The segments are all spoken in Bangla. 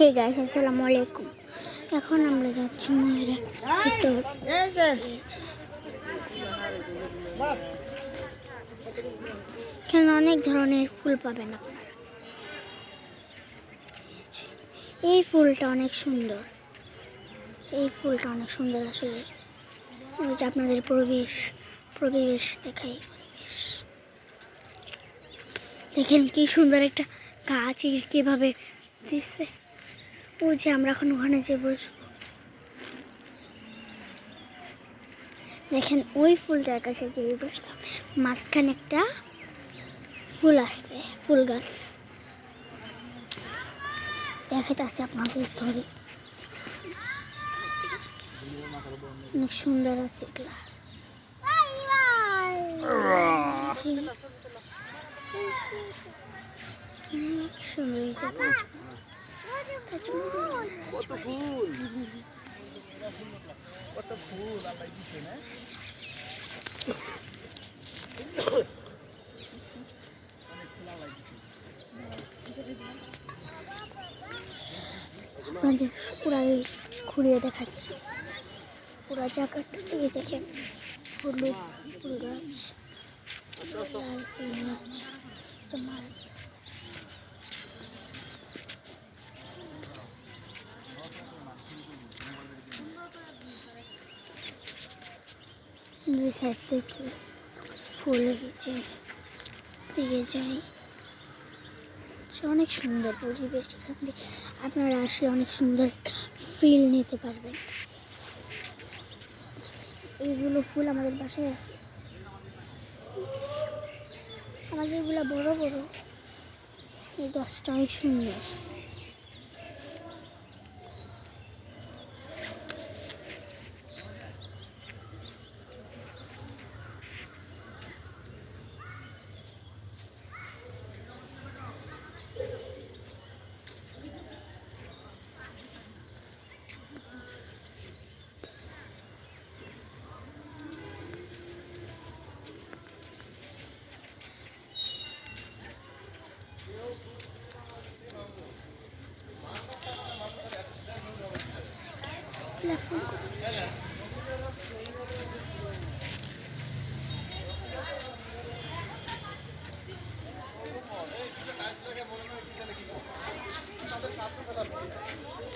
হে গাইস আসসালামু আলাইকুম। এখন আমরা যাচ্ছি ময়ূরের ভিতর। এখানে অনেক ধরনের ফুল পাবেন আপনারা? এই ফুলটা অনেক সুন্দর। এই ফুলটা অনেক সুন্দর আসলে। ওই যে আপনাদের প্রবেশ প্রবেশ দেখাই দেখেন কি সুন্দর একটা গাছ কীভাবে দিচ্ছে যে আমরা এখন ওখানে যে বসবো। দেখেন, ওই ফুলটার কাছে যে বসতাম মাঝখানে একটা ফুল আসছে, ফুল গাছ। দেখাতে আছে আপনাদের ধরে। অনেক সুন্দর আছে এগুলা। সুন্দর। কত ফুল। কত ফুল আল্লাহ না? আপনাদের পুরো ঘুরিয়ে দেখাচ্ছি। পুরো জায়গাটা এই দেখেন। হলুদ ফুল গাছ। লাল ফুল গাছ দুই সাইড থেকে ফুল লেগেছে দিকে যাই। অনেক সুন্দর পরিবেশ এখান থেকে আপনারা আসলে অনেক সুন্দর ফিল নিতে পারবেন। এইগুলো ফুল আমাদের বাসায় আছে। আমাদের এগুলো বড় বড়। এই গাছটা অনেক সুন্দর লেফট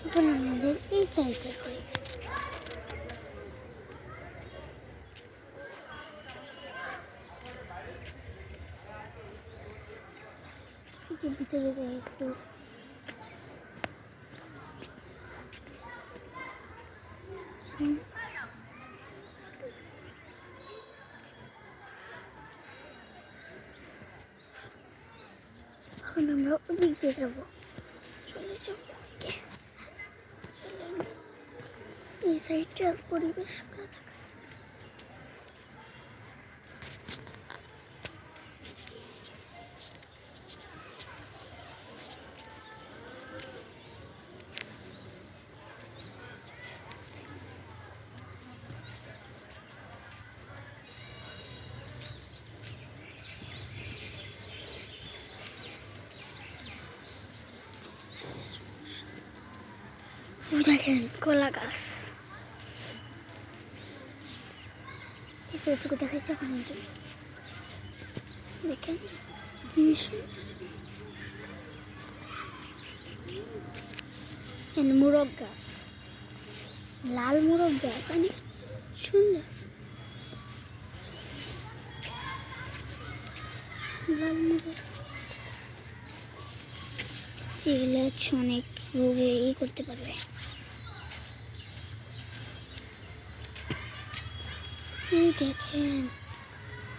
এখন আমাদের এই সাইডে করি যে ভিতরে যাই একটু। এখন আমরা ওদিক দিয়ে যাব। চলে যাব এই সাইডটার পরিবেশগুলো দেখা ওই দেখেন, কলা গাছ। এটুকু দেখাইছে এখন। দেখেন মুরগ গাছ। লাল মুরগ গাছ, অনেক সুন্দর। লাল মুরগ যেগুলো অনেক রোগে ই করতে পারবে। এই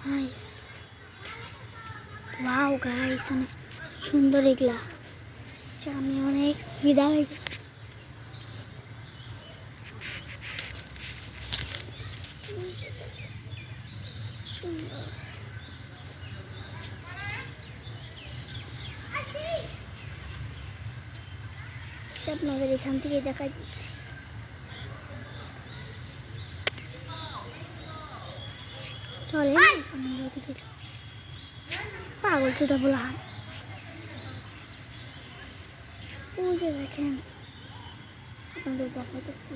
গাইস ওয়াও গাইস অনেক সুন্দর এগুলা। আচ্ছা, আমি অনেক বিদা হয়ে গেছি। সুন্দর। আচ্ছা, আপনাদের এখান থেকে দেখা যাচ্ছে। চলে। পাগল চোদা বলা ওই যে দেখেন আপনাদের দেখাইতেছি।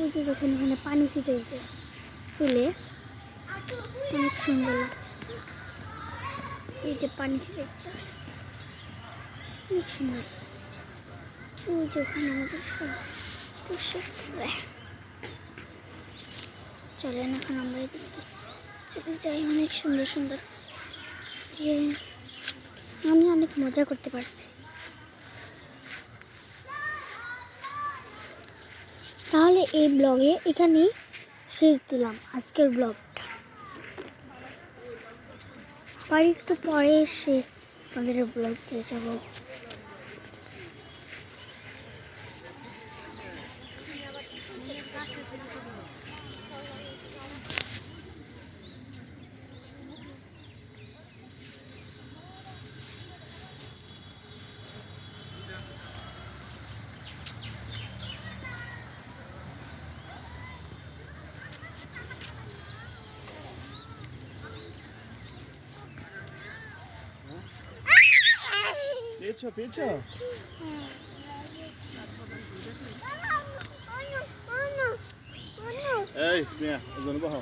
ওই যে দেখেন এখানে পানি ছিটাইছে ফুলে। অনেক সুন্দর লাগছে। এই যে পানি ছিটাইতে অনেক সুন্দর লাগছে। ওই যে ওখানে আমাদের সব বসেছে চলেন এখন আমরা চলে যাই। অনেক সুন্দর সুন্দর ইয়ে, আমি অনেক মজা করতে পারছি। তাহলে এই ব্লগে এখানেই শেষ দিলাম আজকের ব্লগটা আবার একটু পরে এসে আমাদের ব্লগ দিয়ে যাব। পেয়েছ পেয়েছ? এই মিয়া ওজন বহ